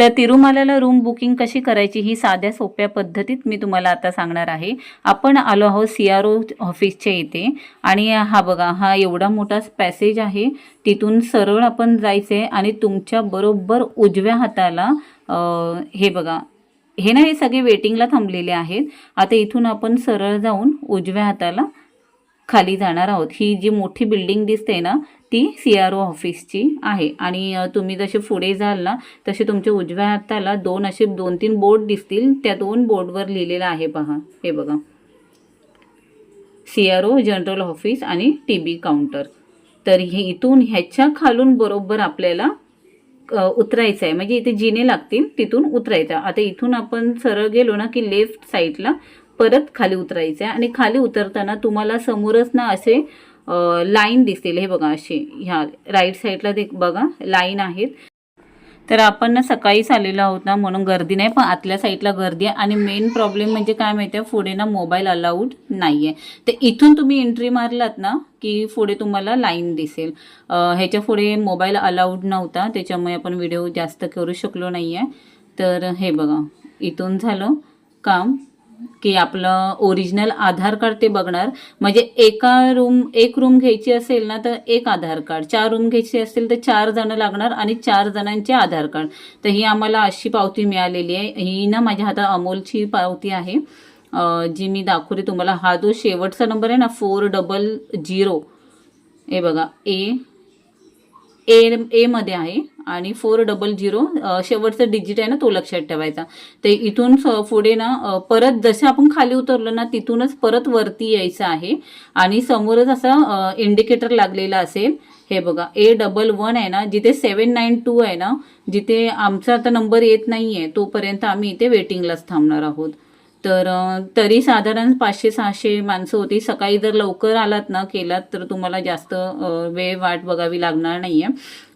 तर तिरुमालाला room booking कशी करायची ही साध्या सोप्या पद्धतीत मी तुम्हाला आता सांगणार आहे. आपण आलो आहोत सी आर ओ ऑफिसच्या इथे आणि हा बघा हा एवढा मोठा पॅसेज आहे. तिथून सरळ आपण जायचं आहे आणि तुमच्या बरोबर उजव्या हाताला हे बघा हे ना हे सगळे वेटिंगला थांबलेले आहेत. आता इथून आपण सरळ जाऊन उजव्या हाताला खाली जाणार आहोत. ही जी मोठी बिल्डिंग दिसते ना ती सी आर ओ ऑफिसची आहे. आणि तुम्ही जसे पुढे जाल ना तसे तुमच्या उजव्या हाताला दोन असे दोन तीन बोर्ड दिसतील. त्या दोन बोर्डवर लिहिलेलं आहे पहा. हे बघा. C R O general office आणि टी बी काउंटर तर हे इथून ह्याच्या खालून बरोबर आपल्याला उतरायचं आहे. म्हणजे इथे जिने लागतील तिथून उतरायचं आता इथून आपण सरळ गेलो ना की लेफ्ट साईडला परत खाली उतरायचं आहे आणि खाली उतरताना तुम्हाला समोरच ना असे लाईन दिसतील हे बघा असे ह्या राईट साईडला देख बघा लाईन आहेत. तर आपण ना सकाळीच आलेलो आहोत ना म्हणून गर्दी नाही पण आतल्या साईडला गर्दी आहे. आणि मेन प्रॉब्लेम म्हणजे काय माहिती आहे? पुढे ना मोबाईल अलाउड नाही आहे तर इथून तुम्ही एंट्री मारलात ना की पुढे तुम्हाला लाईन दिसेल. ह्याच्या पुढे मोबाईल अलाउड नव्हता त्याच्यामुळे आपण व्हिडिओ जास्त करू शकलो नाही आहे तर हे बघा इथून झालं काम. की आपलं ओरिजिनल आधार कार्ड ते बघणार. म्हणजे एका रूम एक रूम घ्यायची असेल ना तर एक आधार कार्ड चार रूम घ्यायची असेल तर चार जणं लागणार आणि चार जणांचे आधार कार्ड तर ही आम्हाला अशी पावती मिळालेली आहे. ही ना माझ्या हातात अमोलची पावती आहे. जी मी दाखवते तुम्हाला. हा जो शेवटचा नंबर आहे ना फोर डबल झिरो हे बघा. ए ए एमध्ये आहे आणि फोर डबल झिरो शेवटचं डिजिट आहे ना तो लक्षात ठेवायचा. ते इथून पुढे ना परत जसे आपण खाली उतरलो ना तिथूनच परत वरती यायचं आहे. आणि समोरच असा इंडिकेटर लागलेला असेल. हे बघा ए डबल वन आहे ना जिथे सेवन नाईन टू आहे ना जिथे आमचा आता नंबर येत नाही आहे तोपर्यंत आम्ही इथे वेटिंगलाच थांबणार आहोत. तर तरी साधारण पाचशे सहाशे माणसं होती. सकाळी जर लवकर आलात ना केलात तर तुम्हाला जास्त वेळ वाट बघावी लागणार नाही आहे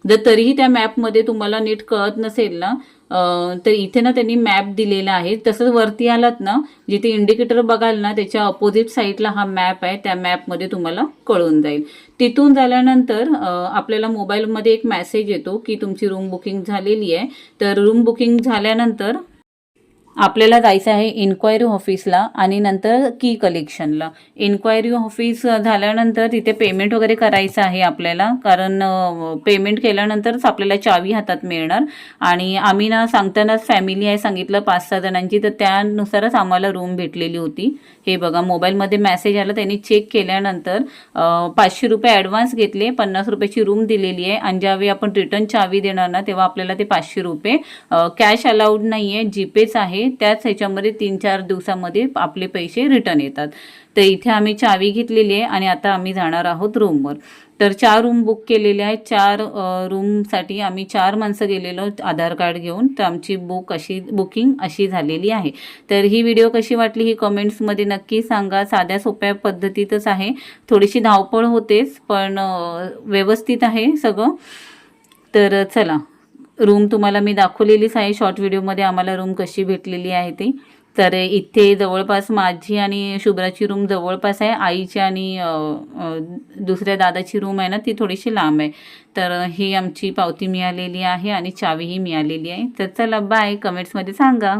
जर तरीही त्या मॅपमध्ये तुम्हाला नीट कळत नसेल ना तर इथे ना त्यांनी मॅप दिलेला आहे. तसंच वरती आलात ना जिथे इंडिकेटर बघाल ना त्याच्या अपोजिट साईडला हा मॅप आहे. त्या मॅपमध्ये तुम्हाला कळून जाईल. तिथून झाल्यानंतर आपल्याला मोबाईलमध्ये एक मॅसेज येतो की तुमची रूम बुकिंग झालेली आहे. तर रूम बुकिंग झाल्यानंतर आपल्याला जायचं आहे इन्क्वायरी ऑफिसला आणि नंतर की कलेक्शनला इन्क्वायरी ऑफिस झाल्यानंतर तिथे पेमेंट वगैरे करायचं आहे आपल्याला कारण पेमेंट केल्यानंतरच आपल्याला चावी हातात मिळणार. आणि आम्ही ना सांगतानाच फॅमिली आहे सांगितलं पाच सहा जणांची तर त्यानुसारच आम्हाला रूम भेटलेली होती. हे बघा मोबाईलमध्ये मेसेज आला त्यांनी चेक केल्यानंतर पाचशे रुपये ॲडव्हान्स घेतले पन्नास रुपयाची रूम दिलेली आहे. आणि ज्यावेळी आपण रिटर्न चावी देणार ना तेव्हा आपल्याला ते पाचशे रुपये कॅश अलाउड नाही आहे जीपेच आहे. त्याच ह्याच्यामध्ये तीन चार दिवसामध्ये आपले पैसे रिटर्न येतात. तर इथे आम्ही चावी घेतलेली आहे आणि आता आम्ही जाणार आहोत रूमवर तर चार रूम बुक केलेले आहेत. चार रूमसाठी आम्ही चार माणसं गेलेलो आधार कार्ड घेऊन. तर आमची बुक अशी बुकिंग अशी झालेली आहे. तर ही व्हिडिओ कशी वाटली ही कमेंट्समध्ये नक्की सांगा. साध्या सोप्या पद्धतीतच आहे. थोडीशी धावपळ होतेच पण व्यवस्थित आहे सगळं. तर चला. रूम तुम्हाला मी दाखवलेलीच आहे. शॉर्ट व्हिडिओमध्ये आम्हाला रूम कशी भेटलेली आहे ती. तर इथे जवळपास माझी आणि शुभ्राची रूम जवळपास आहे. आईची आणि दुसऱ्या दादाची रूम आहे ना ती थोडीशी लांब आहे. तर ही आमची पावती मिळालेली आहे आणि चावीही मिळालेली आहे. तर चला बाय कमेंट्समध्ये सांगा.